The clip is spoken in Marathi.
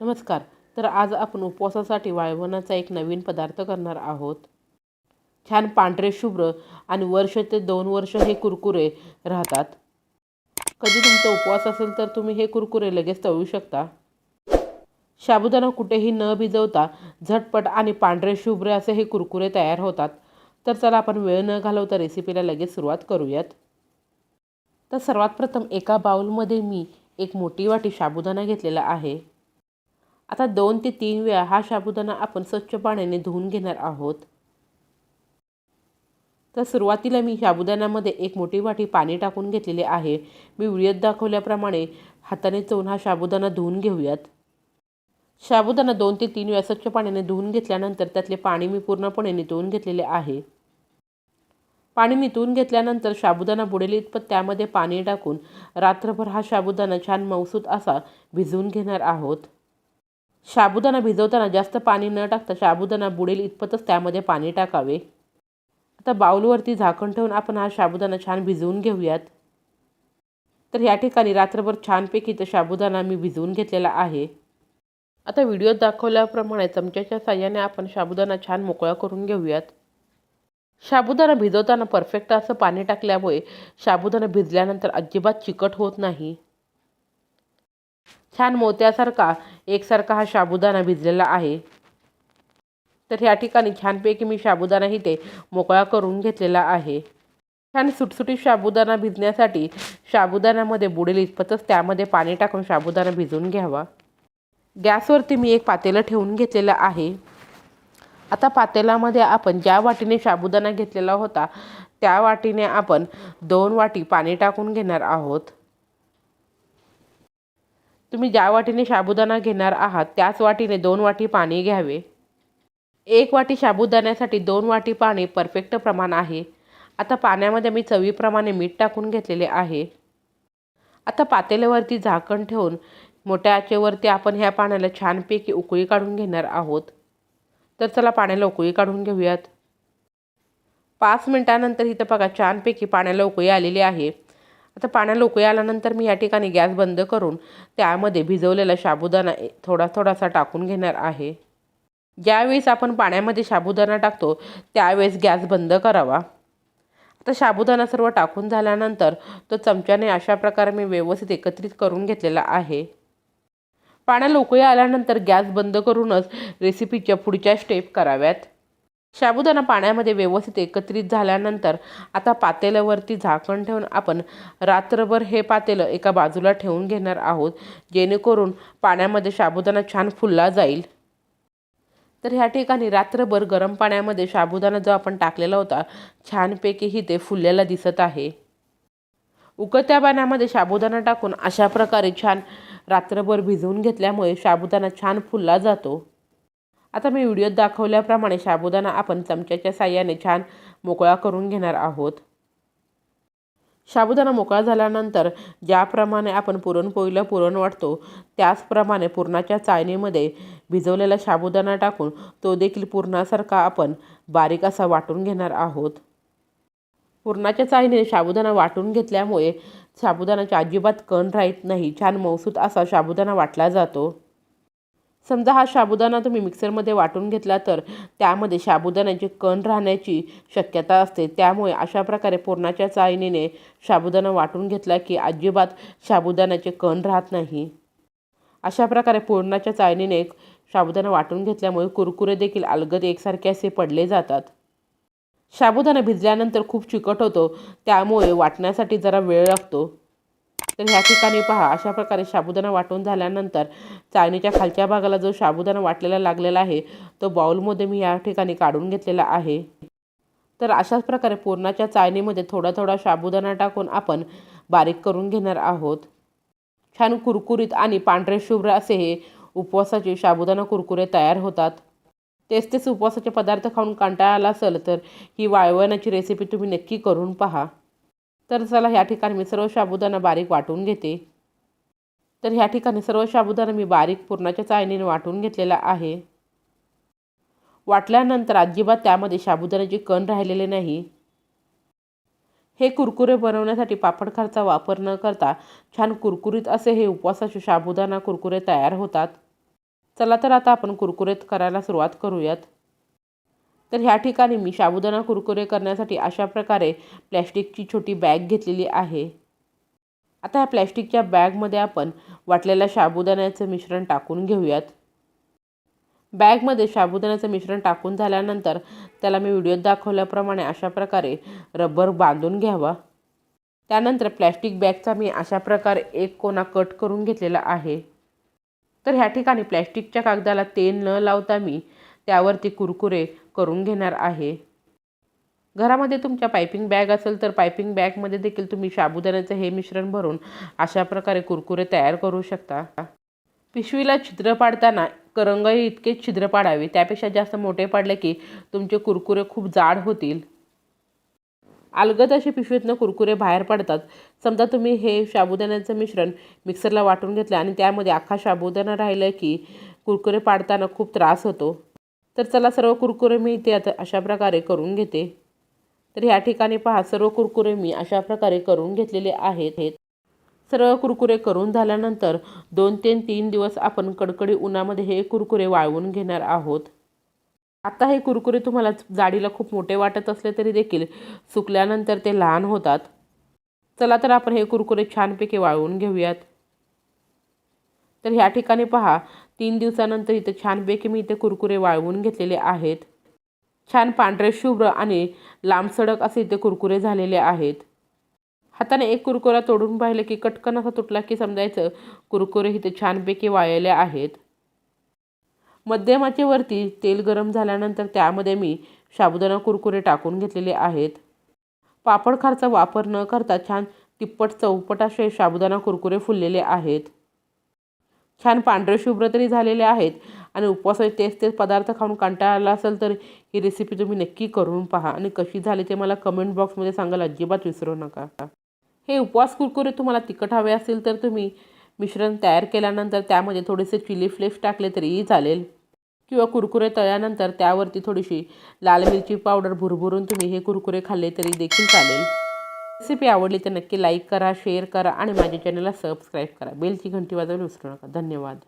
नमस्कार. तर आज आपण उपवासासाठी वाळवणाचा एक नवीन पदार्थ करणार आहोत. छान पांढरे शुभ्र आणि वर्ष ते दोन वर्ष हे कुरकुरे राहतात. कधी तुमचा उपवास असेल तर तुम्ही हे कुरकुरे लगेच तळू शकता. साबुदाणा कुठेही न भिजवता झटपट आणि पांढरे शुभ्र असे हे कुरकुरे तयार होतात. तर चला आपण वेळ न घालवता रेसिपीला लगेच सुरुवात करूयात. तर सर्वात प्रथम एका बाउलमध्ये मी एक मोठी वाटी साबुदाणा घेतलेला आहे. आता दोन ते तीन वेळा हा साबुदाणा आपण स्वच्छ पाण्याने धुवून घेणार आहोत. तर सुरुवातीला मी साबुदाण्यामध्ये एक मोठी वाटी पाणी टाकून घेतलेले आहे. मी व्हिडिओत दाखवल्याप्रमाणे हाताने चोन हा साबुदाणा धुवून घेऊयात. साबुदाणा दोन ते तीन वेळा स्वच्छ पाण्याने धुवून घेतल्यानंतर त्यातले पाणी मी पूर्णपणे नितळून घेतलेले आहे. पाणी नितळून घेतल्यानंतर साबुदाणा बुडेल इतपत त्यामध्ये पाणी टाकून रात्रभर हा साबुदाणा छान मौसूत असा भिजवून घेणार आहोत. साबुदाणा भिजवताना जास्त पाणी न टाकता साबुदाणा बुडेल इतपतच त्यामध्ये पाणी टाकावे. आता बाऊलवरती झाकण ठेवून आपण हा साबुदाणा छान भिजवून घेऊयात. तर या ठिकाणी रात्रभर छानपैकी तर साबुदाणा मी भिजवून घेतलेला आहे. आता व्हिडिओत दाखवल्याप्रमाणे चमच्याच्या साह्याने आपण साबुदाणा छान मोकळा करून घेऊयात. साबुदाणा भिजवताना परफेक्ट असं पाणी टाकल्यामुळे साबुदाणा भिजल्यानंतर अजिबात चिकट होत नाही. छान मोत्यासारखा एकसारखा हा साबुदाणा भिजलेला आहे. तर ह्या ठिकाणी छानपैकी मी साबुदाणा इथे मोकळा करून घेतलेला आहे. छान सुटसुटीत साबुदाणा भिजण्यासाठी साबुदाण्यामध्ये बुडेल इतपतच त्यामध्ये पाणी टाकून साबुदाणा भिजवून घ्यावा. गॅसवरती मी एक पातेलं ठेवून घेतलेलं आहे. आता पातेल्यामध्ये आपण ज्या वाटीने साबुदाणा घेतलेला होता त्या वाटीने आपण दोन वाटी पाणी टाकून घेणार आहोत. तुम्ही ज्या वाटीने साबुदाणा घेणार आहात त्याच वाटीने दोन वाटी पाणी घ्यावे. एक वाटी साबुदाण्यासाठी दोन वाटी पाणी परफेक्ट प्रमाण आहे. आता पाण्यामध्ये मी चवीप्रमाणे मीठ टाकून घेतलेले आहे. आता पातेल्यावरती झाकण ठेवून मोठ्या आचेवरती आपण ह्या पाण्याला छानपैकी उकळी काढून घेणार आहोत. तर चला पाण्याला उकळी काढून घेऊयात. पाच मिनटानंतर इथं बघा छानपैकी पाण्याला उकळी आलेली आहे. आता पाण्याला उकळी आल्यानंतर मी या ठिकाणी गॅस बंद करून त्यामध्ये भिजवलेला साबुदाणा थोडा थोडासा टाकून घेणार आहे. ज्यावेळेस आपण पाण्यामध्ये साबुदाणा टाकतो त्यावेळेस गॅस बंद करावा. आता साबुदाणा सर्व टाकून झाल्यानंतर तो चमच्याने अशा प्रकारे मी व्यवस्थित एकत्रित करून घेतलेला आहे. पाण्याला उकळी आल्यानंतर गॅस बंद करूनच रेसिपीच्या पुढच्या स्टेप कराव्यात. साबुदाणा पाण्यामध्ये व्यवस्थित एकत्रित झाल्यानंतर आता पातेल्यावरती झाकण ठेवून आपण रात्रभर हे पातेलं एका बाजूला ठेवून घेणार आहोत जेणेकरून पाण्यामध्ये साबुदाणा छान फुलला जाईल. तर ह्या ठिकाणी रात्रभर गरम पाण्यामध्ये साबुदाणा जो आपण टाकलेला होता छानपैकीही ते फुललेला दिसत आहे. उकळत्या पाण्यामध्ये साबुदाणा टाकून अशा प्रकारे छान रात्रभर भिजवून घेतल्यामुळे साबुदाणा छान फुलला जातो. आता मी व्हिडिओत दाखवल्याप्रमाणे साबुदाणा आपण चमच्याच्या साह्याने छान मोकळा करून घेणार आहोत. साबुदाणा मोकळा झाल्यानंतर ज्याप्रमाणे आपण पुरणपोळीला पुरण वाटतो त्याचप्रमाणे पुरणाच्या चाळणीमध्ये भिजवलेला साबुदाणा टाकून तो देखील पुरणासारखा आपण बारीक असा वाटून घेणार आहोत. पुरणाच्या चाळीने साबुदाणा वाटून घेतल्यामुळे साबुदाण्याची अजिबात कण राहत नाही छान मौसूत असा साबुदाणा वाटला जातो. समजा हा साबुदाणा तुम्ही मिक्सरमध्ये वाटून घेतला तर त्यामध्ये साबुदाण्याचे कण राहण्याची शक्यता असते. त्यामुळे अशा प्रकारे पुरणाच्या चाळणीने साबुदाणा वाटून घेतला की अजिबात साबुदाण्याचे कण राहत नाही. अशा प्रकारे पुरणाच्या चाळणीने साबुदाणा वाटून घेतल्यामुळे कुरकुरे देखील अलगद एकसारखे असे पडले जातात. साबुदाणा भिजल्यानंतर खूप चिकट होतो. त्यामुळे वाटण्यासाठी जरा वेळ लागतो. तर ह्या ठिकाणी पहा अशा प्रकारे साबुदाणा वाटून झाल्यानंतर चाळणीच्या खालच्या भागाला जो साबुदाणा वाटलेला लागलेला आहे तो बाउलमध्ये मी या ठिकाणी काढून घेतलेला आहे. तर अशाच प्रकारे पूर्णाच्या चाळणीमध्ये थोडा थोडा साबुदाणा टाकून आपण बारीक करून घेणार आहोत. छान कुरकुरीत आणि पांढरे शुभ्र असे हे उपवासाचे साबुदाणा कुरकुरे तयार होतात. तेच तेच उपवासाचे पदार्थ खाऊन कंटाळा आला असेल तर ही वाळवण्याची रेसिपी तुम्ही नक्की करून पहा. तर चला ह्या ठिकाणी मी सर्व साबुदाणा बारीक वाटून घेते. तर ह्या ठिकाणी सर्व साबुदाणा मी बारीक पुरणाच्या चाळणीने वाटून घेतलेला आहे. वाटल्यानंतर अजिबात त्यामध्ये साबुदाण्याचे कण राहिलेले नाही. हे कुरकुरे बनवण्यासाठी पापड खारचा वापर न करता छान कुरकुरीत असे हे उपवासाचे साबुदाणा कुरकुरे तयार होतात. चला तर आता आपण कुरकुरेत करायला सुरुवात करूयात. तर ह्या ठिकाणी मी साबुदाणा कुरकुरे करण्यासाठी अशा प्रकारे प्लॅस्टिकची छोटी बॅग घेतलेली आहे. आता ह्या प्लॅस्टिकच्या बॅगमध्ये आपण वाटलेल्या साबुदाण्याचं मिश्रण टाकून घेऊयात. बॅगमध्ये साबुदाण्याचं मिश्रण टाकून झाल्यानंतर त्याला मी व्हिडिओत दाखवल्याप्रमाणे अशा प्रकारे रबर बांधून घ्यावा. त्यानंतर प्लॅस्टिक बॅगचा मी अशा प्रकारे एक कोना कट करून घेतलेला आहे. तर ह्या ठिकाणी प्लॅस्टिकच्या कागदाला तेल न लावता मी त्यावरती कुरकुरे करून घेणार आहे. घरामध्ये तुमच्या पायपिंग बॅग असेल तर पायपिंग बॅगमध्ये देखील तुम्ही साबुदाण्याचं हे मिश्रण भरून अशा प्रकारे कुरकुरे तयार करू शकता. पिशवीला छिद्र पाडताना करंगही इतकेच छिद्र पाडावे त्यापेक्षा जास्त मोठे पाडले की तुमचे कुरकुरे खूप जाड होतील. अलगद असे पिशवीतनं कुरकुरे बाहेर पडतात. समजा तुम्ही हे साबुदाण्याचं मिश्रण मिक्सरला वाटून घेतलं आणि त्यामध्ये अख्खा साबुदाणा राहिलं की कुरकुरे पाडताना खूप त्रास होतो. तर चला सर्व कुरकुरे मी इथे आता अशा प्रकारे करून घेते. तर ह्या ठिकाणी पहा सर्व कुरकुरे मी अशा प्रकारे करून घेतलेले आहेत. सर्व कुरकुरे करून झाल्यानंतर दोन ते तीन दिवस आपण कडकडी उन्हामध्ये हे कुरकुरे वाळवून घेणार आहोत. आता हे कुरकुरे तुम्हाला जाडीला खूप मोठे वाटत असले तरी देखील सुकल्यानंतर ते लहान होतात. चला तर आपण हे कुरकुरे छानपैकी वाळवून घेऊयात. तर ह्या ठिकाणी पहा तीन दिवसानंतर इथे छानपैकी मी इथे कुरकुरे वाळवून घेतलेले आहेत. छान पांढरे शुभ्र आणि लांबसडक असे इथे कुरकुरे झालेले आहेत. हाताने एक कुरकुरा तोडून पाहिले की कटकन असा तुटला की समजायचं कुरकुरे इथे छानपैकी वाळलेले आहेत. मध्यमाचे वरती तेल गरम झाल्यानंतर त्यामध्ये मी साबुदाणा कुरकुरे टाकून घेतलेले आहेत. पापड खारचा वापर न करता छान तिप्पट चौपट असे साबुदाणा कुरकुरे फुललेले आहेत. छान पांढरे शुभ्र तरी झालेले आहेत. आणि उपवासाचे तेच तेच पदार्थ खाऊन कंटाळा आला असेल तर ही रेसिपी तुम्ही नक्की करून पहा. आणि कशी झाली ते मला कमेंट बॉक्समध्ये सांगायला अजिबात विसरू नका. हे उपवास कुरकुरे तुम्हाला तिखट हवे असतील तर तुम्ही मिश्रण तयार केल्यानंतर त्यामध्ये थोडेसे चिली फ्लेक्स टाकले तरीही चालेल. किंवा कुरकुरे तळल्यानंतर त्यावरती थोडीशी लाल मिरची पावडर भुरभुरून तुम्ही हे कुरकुरे खाल्ले तरी देखील चालेल. रेसिपी आवडली तर नक्की लाईक करा शेअर करा आणि माझ्या चॅनलला सबस्क्राईब करा. बेलची घंटी वाजवून विसरू नका. धन्यवाद.